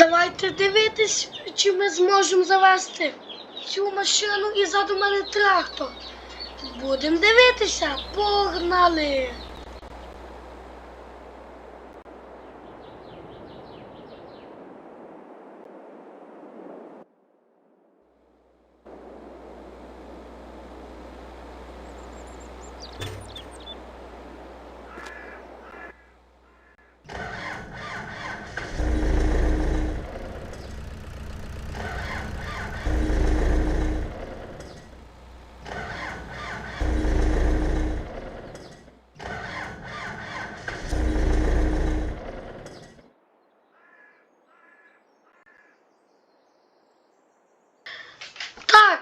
Давайте дивитись, чи ми зможемо завести цю машину і ззаду мене трактор. Будемо дивитися, погнали!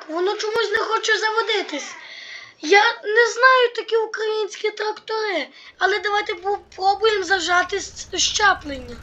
воно чомусь не хоче заводитись. Я не знаю такі українські трактори, але давайте попробуємо зажати щеплення.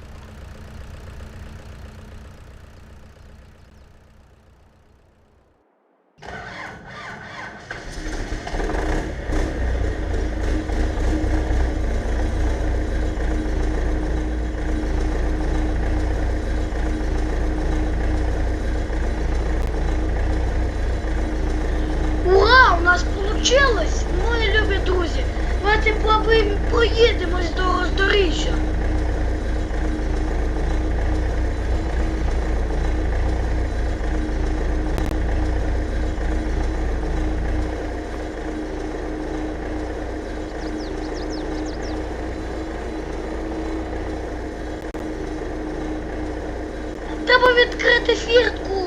Треба відкрити фіртку.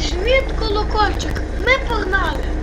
жміть колокольчик. Ми погнали!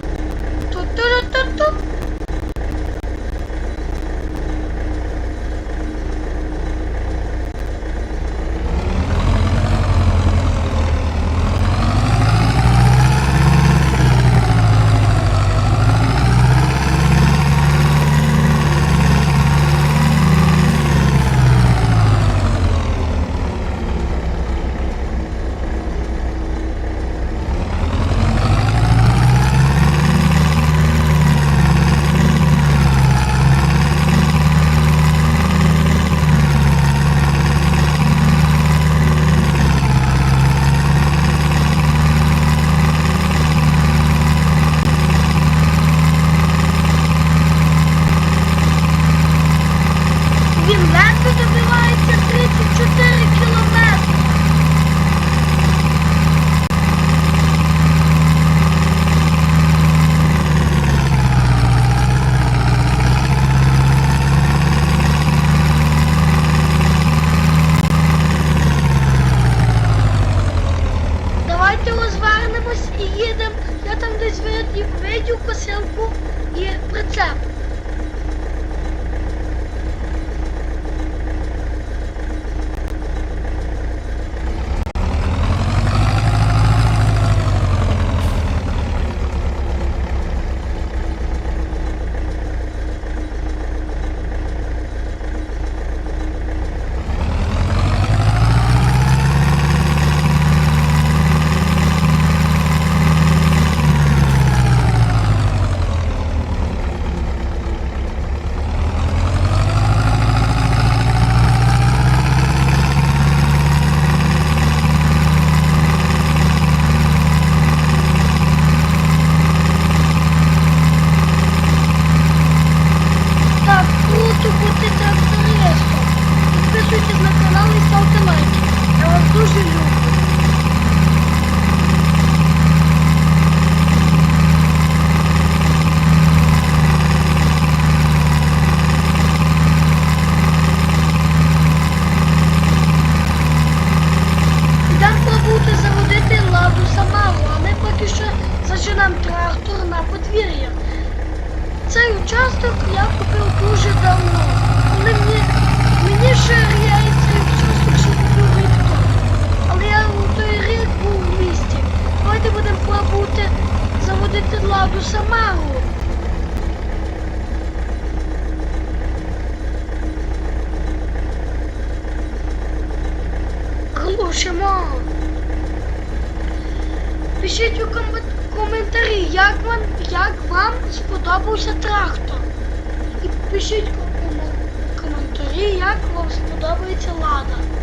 Круто! участок я купив дуже давно. Але мені, мені ще я і цей участок ще купив рік тому. Але я у той рік був в місті. Давайте будемо пробувати заводити ладу самару. Глушимо. Пишіть у коментарях коментарі, як вам, як вам сподобався трактор. І пишіть у коментарі, як вам сподобається лада.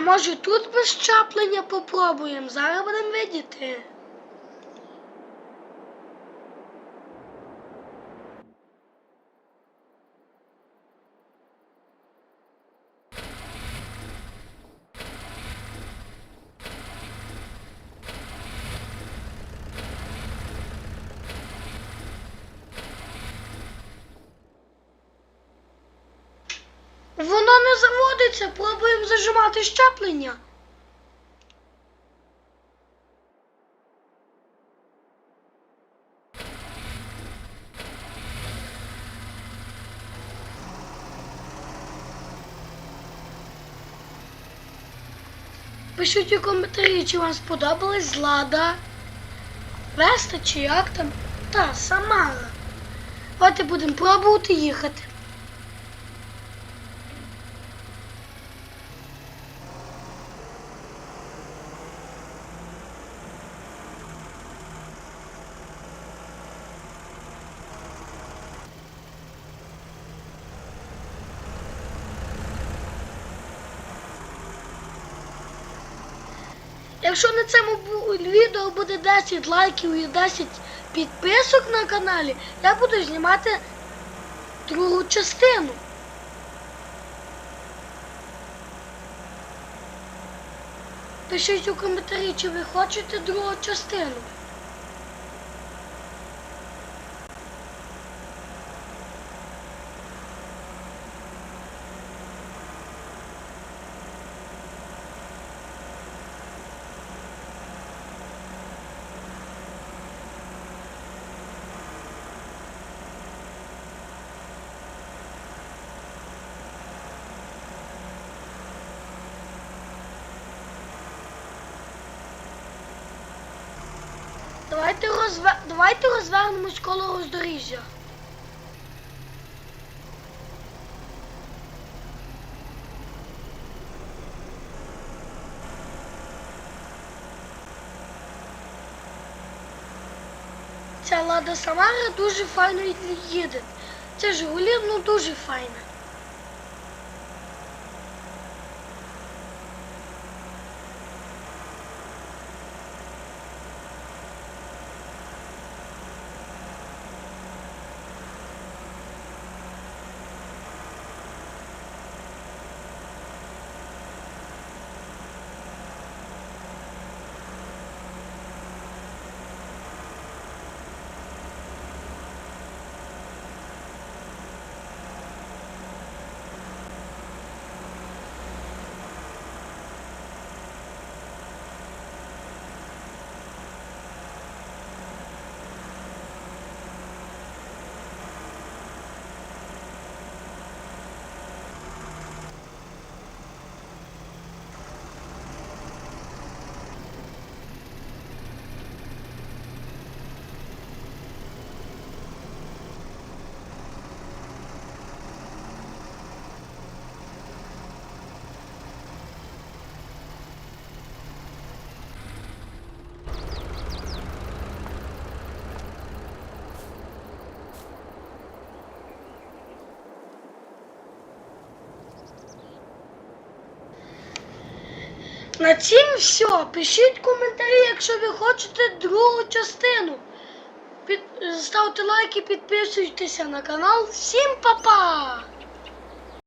Може тут без щеплення попробуємо? Зараз будемо видіти. Воно не заводиться, пробуємо зажимати щеплення. Пишіть у коментарі, чи вам сподобалась злада. Веста чи як там? Та, Самара. Давайте будемо пробувати їхати. Якщо на цьому відео буде 10 лайків і 10 підписок на каналі, я буду знімати другу частину. Пишіть у коментарі, чи ви хочете другу частину. Давайте, розве... Давайте розвернемось коло роздоріжжя. Ця лада Самара дуже файно їде. Це Жигулі, ну дуже файна. На цім все. Пишіть коментарі, якщо ви хочете другу частину. Під... Ставте лайки, підписуйтеся на канал. Всім па-па!